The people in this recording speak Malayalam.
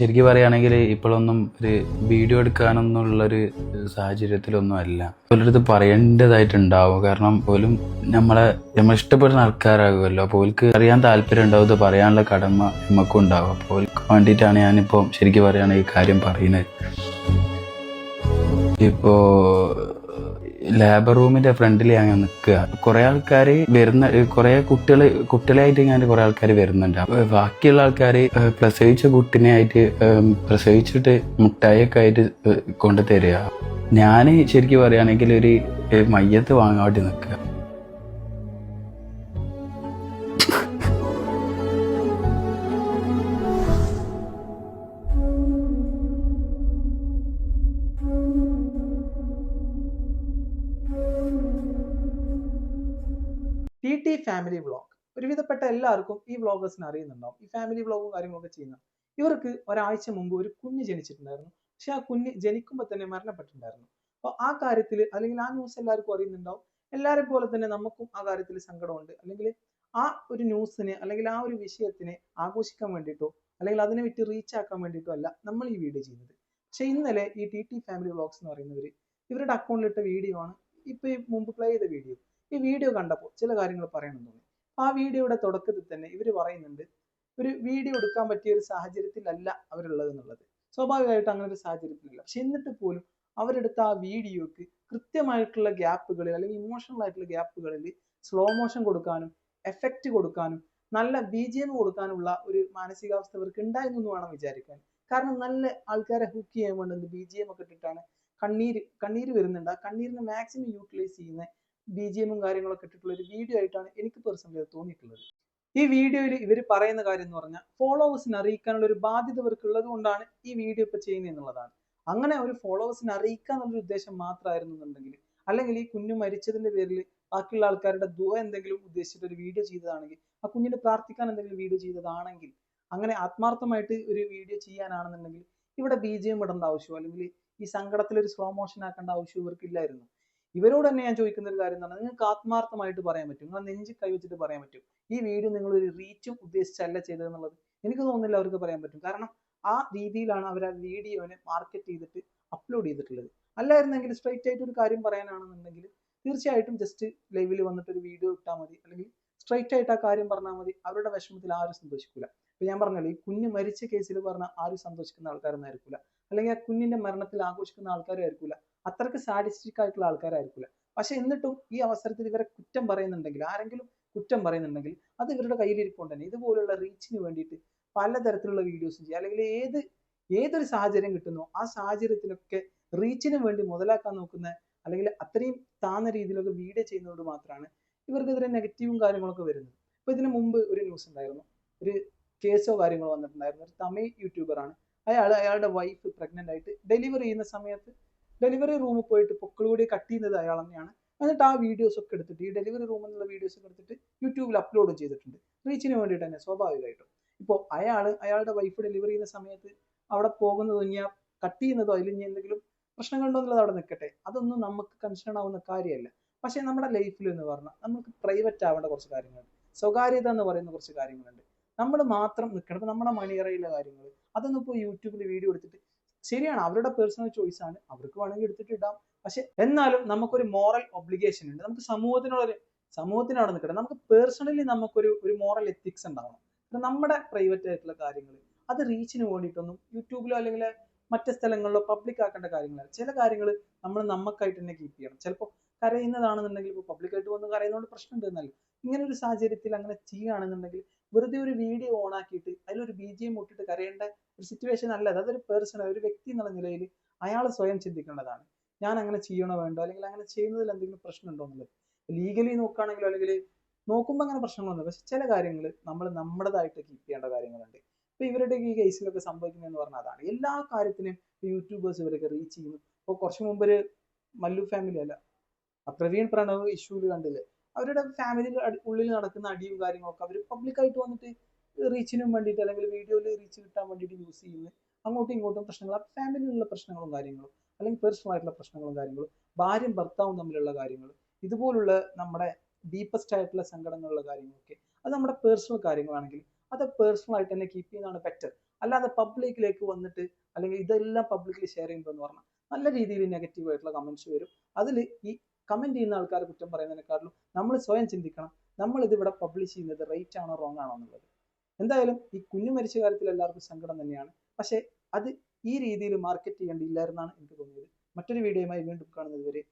ശരിക്കും പറയുകയാണെങ്കിൽ ഇപ്പോഴൊന്നും ഒരു വീഡിയോ എടുക്കാനൊന്നുള്ളൊരു സാഹചര്യത്തിലൊന്നും അല്ല ഒരിടത്ത് പറയേണ്ടതായിട്ടുണ്ടാവും. കാരണം പോലും നമ്മളെ നമ്മൾ ഇഷ്ടപ്പെടുന്ന ആൾക്കാരാകുമല്ലോ. അപ്പോൾ ഓൽക്ക് അറിയാൻ താല്പര്യം ഉണ്ടാവും ഇത് പറയാനുള്ള കടമ നമുക്കും ഉണ്ടാവും. അപ്പോൾ ഓൽക്ക് വേണ്ടിയിട്ടാണ് ഞാനിപ്പോൾ ശരിക്കും പറയുകയാണെങ്കിൽ കാര്യം പറയുന്നത്. ഇപ്പോ ലേബർ റൂമിന്റെ ഫ്രണ്ടിൽ ഞാൻ നിൽക്കുക. കുറെ ആൾക്കാർ വരുന്ന കുറെ കുട്ടികൾ കുട്ടികളായിട്ട് ഞാൻ കുറെ ആൾക്കാർ വരുന്നുണ്ട്. ബാക്കിയുള്ള ആൾക്കാർ പ്രസവിച്ച കുട്ടിനെ ആയിട്ട് പ്രസവിച്ചിട്ട് മുട്ടായൊക്കെ ആയിട്ട് കൊണ്ടു തരിക ഞാൻ ശരിക്കും പറയുകയാണെങ്കിൽ ഒരു മയ്യത്ത് വാങ്ങാൻ വേണ്ടി നിൽക്കുക. ടി ടി ഫാമിലി വ്ളോഗ് ഒരുവിധപ്പെട്ട എല്ലാവർക്കും ഈ വ്ളോഗേഴ്സിനെ അറിയുന്നുണ്ടാവും. ഈ ഫാമിലി വ്ളോഗും കാര്യങ്ങളൊക്കെ ചെയ്യുന്ന ഇവർക്ക് ഒരാഴ്ച മുമ്പ് ഒരു കുഞ്ഞ് ജനിച്ചിട്ടുണ്ടായിരുന്നു. പക്ഷെ ആ കുഞ്ഞ് ജനിക്കുമ്പോൾ തന്നെ മരണപ്പെട്ടിട്ടുണ്ടായിരുന്നു. അപ്പോൾ ആ കാര്യത്തിൽ അല്ലെങ്കിൽ ആ ന്യൂസ് എല്ലാവർക്കും അറിയുന്നുണ്ടാവും. എല്ലാവരെ പോലെ തന്നെ നമുക്കും ആ കാര്യത്തിൽ സങ്കടമുണ്ട്. അല്ലെങ്കിൽ ആ ഒരു ന്യൂസിനെ അല്ലെങ്കിൽ ആ ഒരു വിഷയത്തിനെ ആഘോഷിക്കാൻ വേണ്ടിയിട്ടോ അല്ലെങ്കിൽ അതിനെ വിറ്റ് റീച്ച് ആക്കാൻ വേണ്ടിയിട്ടോ അല്ല നമ്മൾ ഈ വീഡിയോ ചെയ്യുന്നത്. പക്ഷെ ഇന്നലെ ഈ ടി ടി ഫാമിലി എന്ന് പറയുന്നവർ ഇവരുടെ അക്കൗണ്ടിലിട്ട വീഡിയോ ആണ്. ഇപ്പൊ മുമ്പ് പ്ലേ ചെയ്ത വീഡിയോ ഈ വീഡിയോ കണ്ടപ്പോൾ ചില കാര്യങ്ങൾ പറയണം തോന്നി. ആ വീഡിയോയുടെ തുടക്കത്തിൽ തന്നെ ഇവർ പറയുന്നുണ്ട് ഒരു വീഡിയോ എടുക്കാൻ പറ്റിയ ഒരു സാഹചര്യത്തിലല്ല അവരുള്ളത് എന്നുള്ളത്. സ്വാഭാവികമായിട്ട് അങ്ങനെ ഒരു സാഹചര്യത്തിലല്ല. പക്ഷെ എന്നിട്ട് പോലും അവരെടുത്ത ആ വീഡിയോക്ക് കൃത്യമായിട്ടുള്ള ഗ്യാപ്പുകളിൽ അല്ലെങ്കിൽ ഇമോഷണൽ ആയിട്ടുള്ള ഗ്യാപ്പുകളിൽ സ്ലോ മോഷൻ കൊടുക്കാനും എഫക്റ്റ് കൊടുക്കാനും നല്ല ബി ജി എം കൊടുക്കാനുള്ള ഒരു മാനസികാവസ്ഥ അവർക്ക് ഉണ്ടായിരുന്നു എന്ന് വേണം വിചാരിക്കാൻ. കാരണം നല്ല ആൾക്കാരെ ഹുക്ക് ചെയ്യാൻ വേണ്ടി ബി ജി എം ഒക്കെ ഇട്ടിട്ടാണ് കണ്ണീര് കണ്ണീര് വരുന്നുണ്ട്. ആ കണ്ണീരിനെ മാക്സിമം യൂട്ടിലൈസ് ചെയ്യുന്ന ബി ജി എമ്മും കാര്യങ്ങളൊക്കെ ഇട്ടിട്ടുള്ള ഒരു വീഡിയോ ആയിട്ടാണ് എനിക്ക് പേഴ്സണലി തോന്നിയിട്ടുള്ളത്. ഈ വീഡിയോയിൽ ഇവർ പറയുന്ന കാര്യം എന്ന് പറഞ്ഞാൽ ഫോളോവേഴ്സിനെ അറിയിക്കാനുള്ള ഒരു ബാധ്യത ഇവർക്ക് ഉള്ളത് കൊണ്ടാണ് ഈ വീഡിയോ ഇപ്പൊ ചെയ്യുന്നത് എന്നുള്ളതാണ്. അങ്ങനെ ഒരു ഫോളോവേഴ്സിനെ അറിയിക്കുക എന്നുള്ള ഉദ്ദേശം മാത്രമായിരുന്നു എന്നുണ്ടെങ്കിൽ അല്ലെങ്കിൽ ഈ കുഞ്ഞു മരിച്ചതിന്റെ പേരിൽ ബാക്കിയുള്ള ആൾക്കാരുടെ ദുഃഖ എന്തെങ്കിലും ഉദ്ദേശിച്ചിട്ട് ഒരു വീഡിയോ ചെയ്തതാണെങ്കിൽ ആ കുഞ്ഞിന് പ്രാർത്ഥിക്കാൻ എന്തെങ്കിലും വീഡിയോ ചെയ്തതാണെങ്കിൽ അങ്ങനെ ആത്മാർത്ഥമായിട്ട് ഒരു വീഡിയോ ചെയ്യാനാണെന്നുണ്ടെങ്കിൽ ഇവിടെ ബി ജി എം ഇടേണ്ട ആവശ്യമോ അല്ലെങ്കിൽ ഈ സങ്കടത്തിൽ ഒരു സ്ലോ മോഷൻ ആക്കേണ്ട ആവശ്യം ഇവർക്ക് ഇല്ലായിരുന്നു. ഇവരോട് തന്നെ ഞാൻ ചോദിക്കുന്ന ഒരു കാര്യം പറഞ്ഞാൽ നിങ്ങൾക്ക് ആത്മാർത്ഥമായിട്ട് പറയാൻ പറ്റും. നിങ്ങൾ നെഞ്ചി കൈവച്ചിട്ട് പറയാൻ പറ്റും. ഈ വീഡിയോ നിങ്ങൾ ഒരു റീച്ചും ഉദ്ദേശിച്ചല്ല ചെയ്തതെന്നുള്ളത് എനിക്ക് തോന്നുന്നില്ല അവർക്ക് പറയാൻ പറ്റും. കാരണം ആ രീതിയിലാണ് അവർ ആ വീഡിയോനെ മാർക്കറ്റ് ചെയ്തിട്ട് അപ്ലോഡ് ചെയ്തിട്ടുള്ളത്. അല്ലായിരുന്നെങ്കിൽ സ്ട്രൈറ്റ് ആയിട്ട് ഒരു കാര്യം പറയാനാണെന്നുണ്ടെങ്കിൽ തീർച്ചയായിട്ടും ജസ്റ്റ് ലൈവിൽ വന്നിട്ട് ഒരു വീഡിയോ ഇട്ടാൽ മതി. അല്ലെങ്കിൽ സ്ട്രൈറ്റ് ആയിട്ട് ആ കാര്യം പറഞ്ഞാൽ മതി. അവരുടെ വിഷമത്തിൽ ആരും സന്തോഷിക്കില്ല ഇപ്പൊ ഞാൻ പറഞ്ഞല്ലോ ഈ കുഞ്ഞ് മരിച്ച കേസിൽ പറഞ്ഞാൽ ആരും സന്തോഷിക്കുന്ന ആൾക്കാരൊന്നും ആയിരിക്കില്ല അല്ലെങ്കിൽ ആ കുഞ്ഞിന്റെ മരണത്തിൽ ആഘോഷിക്കുന്ന ആൾക്കാരും ആയിരിക്കില്ല അത്രയ്ക്ക് സാഡിസ്റ്റിക് ആയിട്ടുള്ള ആൾക്കാരായിരിക്കില്ല പക്ഷെ എന്നിട്ടും ഈ അവസരത്തിൽ ഇവരെ കുറ്റം പറയുന്നുണ്ടെങ്കിൽ ആരെങ്കിലും കുറ്റം പറയുന്നുണ്ടെങ്കിൽ അത് ഇവരുടെ കയ്യിലിരിപ്പുണ്ട് തന്നെ. ഇതുപോലുള്ള റീച്ചിന് വേണ്ടിയിട്ട് പലതരത്തിലുള്ള വീഡിയോസും ചെയ്യുക അല്ലെങ്കിൽ ഏത് ഏതൊരു സാഹചര്യം കിട്ടുന്നോ ആ സാഹചര്യത്തിലൊക്കെ റീച്ചിന് വേണ്ടി മുതലാക്കാൻ നോക്കുന്ന അല്ലെങ്കിൽ അത്രയും താന്ന രീതിയിലൊക്കെ വീഡിയോ ചെയ്യുന്നതുകൊണ്ട് മാത്രമാണ് ഇവർക്കെതിരെ നെഗറ്റീവും കാര്യങ്ങളൊക്കെ വരുന്നത്. ഇപ്പൊ ഇതിനു മുമ്പ് ഒരു ന്യൂസ് ഉണ്ടായിരുന്നു. ഒരു കേസോ കാര്യങ്ങളോ വന്നിട്ടുണ്ടായിരുന്നു. ഒരു തമിഴ് യൂട്യൂബറാണ് അയാൾ അയാളുടെ വൈഫ് പ്രഗ്നന്റ് ആയിട്ട് ഡെലിവറി ചെയ്യുന്ന സമയത്ത് ഡെലിവറി റൂമിൽ പോയിട്ട് പൊക്കിളുകൂടി കട്ട് ചെയ്യുന്നത് അയാൾ തന്നെയാണ്. എന്നിട്ട് ആ വീഡിയോസ് ഒക്കെ എടുത്തിട്ട് ഈ ഡെലിവറി റൂമിൽ നിന്നുള്ള വീഡിയോസ് ഒക്കെ എടുത്തിട്ട് യൂട്യൂബിൽ അപ്ലോഡ് ചെയ്തിട്ടുണ്ട്. റീച്ചിന് വേണ്ടിയിട്ട് തന്നെ സ്വാഭാവികമായിട്ടും. ഇപ്പോൾ അയാൾ അയാളുടെ വൈഫ് ഡെലിവറി ചെയ്യുന്ന സമയത്ത് അവിടെ പോകുന്നത് ഇനി കട്ട് ചെയ്യുന്നതോ അതിൽ ഇനി എന്തെങ്കിലും പ്രശ്നങ്ങളുണ്ടോ എന്നുള്ളത് അവിടെ നിൽക്കട്ടെ. അതൊന്നും നമുക്ക് കൺസേൺ ആവുന്ന കാര്യമല്ല. പക്ഷേ നമ്മുടെ ലൈഫിൽ എന്ന് പറഞ്ഞാൽ നമുക്ക് പ്രൈവറ്റ് ആവേണ്ട കുറച്ച് കാര്യങ്ങളുണ്ട്. സ്വകാര്യത എന്ന് പറയുന്ന കുറച്ച് കാര്യങ്ങളുണ്ട്. നമ്മൾ മാത്രം നിൽക്കണം. നമ്മുടെ മണിയറയിലെ കാര്യങ്ങൾ. അതൊന്നും ഇപ്പോൾ യൂട്യൂബിൽ വീഡിയോ എടുത്തിട്ട് ശരിയാണ് അവരുടെ പേഴ്സണൽ ചോയ്സ് ആണ്. അവർക്ക് വേണമെങ്കിൽ എടുത്തിട്ട് ഇടാം. പക്ഷെ എന്നാലും നമുക്കൊരു മോറൽ ഒബ്ലിഗേഷൻ ഉണ്ട്. നമുക്ക് സമൂഹത്തിനോടൊരു സമൂഹത്തിന് അവിടെ നിൽക്കട്ടെ. നമുക്ക് പേഴ്സണലി നമുക്കൊരു ഒരു മോറൽ എത്തിക്സ് ഉണ്ടാവണം. നമ്മുടെ പ്രൈവറ്റ് ആയിട്ടുള്ള കാര്യങ്ങൾ അത് റീച്ചിന് വേണ്ടിയിട്ടൊന്നും യൂട്യൂബിലോ അല്ലെങ്കിൽ മറ്റ് സ്ഥലങ്ങളിലോ പബ്ലിക് ആക്കേണ്ട കാര്യങ്ങളാണ് ചില കാര്യങ്ങൾ നമ്മൾ നമുക്കായിട്ട് തന്നെ കീപ്പ് ചെയ്യണം. ചിലപ്പോൾ കരയുന്നതാണെന്നുണ്ടെങ്കിൽ ഇപ്പോൾ പബ്ലിക്കായിട്ട് വന്ന് കരയുന്നതുകൊണ്ട് പ്രശ്നം ഉണ്ടെന്നല്ല ഇങ്ങനെ ഒരു സാഹചര്യത്തിൽ അങ്ങനെ ചെയ്യുകയാണെന്നുണ്ടെങ്കിൽ വെറുതെ ഒരു വീഡിയോ ഓൺ ആക്കിയിട്ട് അതിലൊരു ബി ജി എം ഇട്ടിട്ട് കരയേണ്ട ഒരു സിറ്റുവേഷൻ അല്ല. അത് അതൊരു പേഴ്സണൽ ഒരു വ്യക്തി എന്നുള്ള നിലയിൽ അയാൾ സ്വയം ചിന്തിക്കേണ്ടതാണ്. ഞാൻ അങ്ങനെ ചെയ്യണോ വേണ്ടോ? അല്ലെങ്കിൽ അങ്ങനെ ചെയ്യുന്നതിൽ എന്തെങ്കിലും പ്രശ്നമുണ്ടോ എന്നുള്ളത്. ലീഗലി നോക്കുകയാണെങ്കിലോ അല്ലെങ്കിൽ നോക്കുമ്പോൾ അങ്ങനെ പ്രശ്നങ്ങളൊന്നും പക്ഷെ ചില കാര്യങ്ങൾ നമ്മൾ നമ്മുടേതായിട്ട് കീപ്പ് ചെയ്യേണ്ട കാര്യങ്ങളുണ്ട്. ഇപ്പൊ ഇവരുടെ ഈ കേസിലൊക്കെ സംഭവിക്കുന്നതെന്ന് പറഞ്ഞാൽ അതാണ്. എല്ലാ കാര്യത്തിനും യൂട്യൂബേഴ്സ് ഇവരൊക്കെ റീച്ച് ചെയ്യുന്നു. ഇപ്പോൾ കുറച്ച് മുമ്പ് ഒരു മല്ലു ഫാമിലി അല്ല. പ്രവീൺ പ്രണവ് ഇഷ്യൂൽ കണ്ടില്ലേ? അവരുടെ ഫാമിലി ഉള്ളിൽ നടക്കുന്ന അടിയും കാര്യങ്ങളൊക്കെ അവർ പബ്ലിക്കായിട്ട് വന്നിട്ട് റീച്ചിനും വേണ്ടിയിട്ട് അല്ലെങ്കിൽ വീഡിയോയിൽ റീച്ച് കിട്ടാൻ വേണ്ടിയിട്ട് യൂസ് ചെയ്യുന്നത്. അങ്ങോട്ടും ഇങ്ങോട്ടും പ്രശ്നങ്ങൾ ഫാമിലിയിലുള്ള പ്രശ്നങ്ങളും കാര്യങ്ങളും അല്ലെങ്കിൽ പേഴ്സണൽ ആയിട്ടുള്ള പ്രശ്നങ്ങളും കാര്യങ്ങളും ഭാര്യയും ഭർത്താവും തമ്മിലുള്ള കാര്യങ്ങൾ ഇതുപോലുള്ള നമ്മുടെ ഡീപ്പസ്റ്റ് ആയിട്ടുള്ള സങ്കടങ്ങളുള്ള കാര്യങ്ങളൊക്കെ അത് നമ്മുടെ പേഴ്സണൽ കാര്യങ്ങളാണെങ്കിൽ അത് പേഴ്സണൽ ആയിട്ട് തന്നെ കീപ്പ് ചെയ്യുന്നതാണ് ബെറ്റർ അല്ലാതെ പബ്ലിക്കിലേക്ക് വന്നിട്ട് അല്ലെങ്കിൽ ഇതെല്ലാം പബ്ലിക്കിൽ ഷെയർ ചെയ്യുമ്പോൾ എന്ന് പറഞ്ഞാൽ നല്ല രീതിയിൽ നെഗറ്റീവ് ആയിട്ടുള്ള കമന്റ്സ് വരും. അതിൽ ഈ കമന്റ് ചെയ്യുന്ന ആൾക്കാരെ കുറ്റം പറയുന്നതിനെക്കാളും നമ്മൾ സ്വയം ചിന്തിക്കണം. നമ്മൾ ഇതിവിടെ പബ്ലിഷ് ചെയ്യുന്നത് റൈറ്റ് ആണോ റോങ് ആണോ എന്നുള്ളത്. എന്തായാലും ഈ കുഞ്ഞു മരിച്ച കാര്യത്തിൽ എല്ലാവർക്കും സങ്കടം തന്നെയാണ്. പക്ഷേ അത് ഈ രീതിയിൽ മാർക്കറ്റ് ചെയ്യേണ്ടിയില്ലായിരുന്നാണ് എനിക്ക് തോന്നിയത്. മറ്റൊരു വീഡിയോയുമായി വീണ്ടും കാണുന്നത് വരെ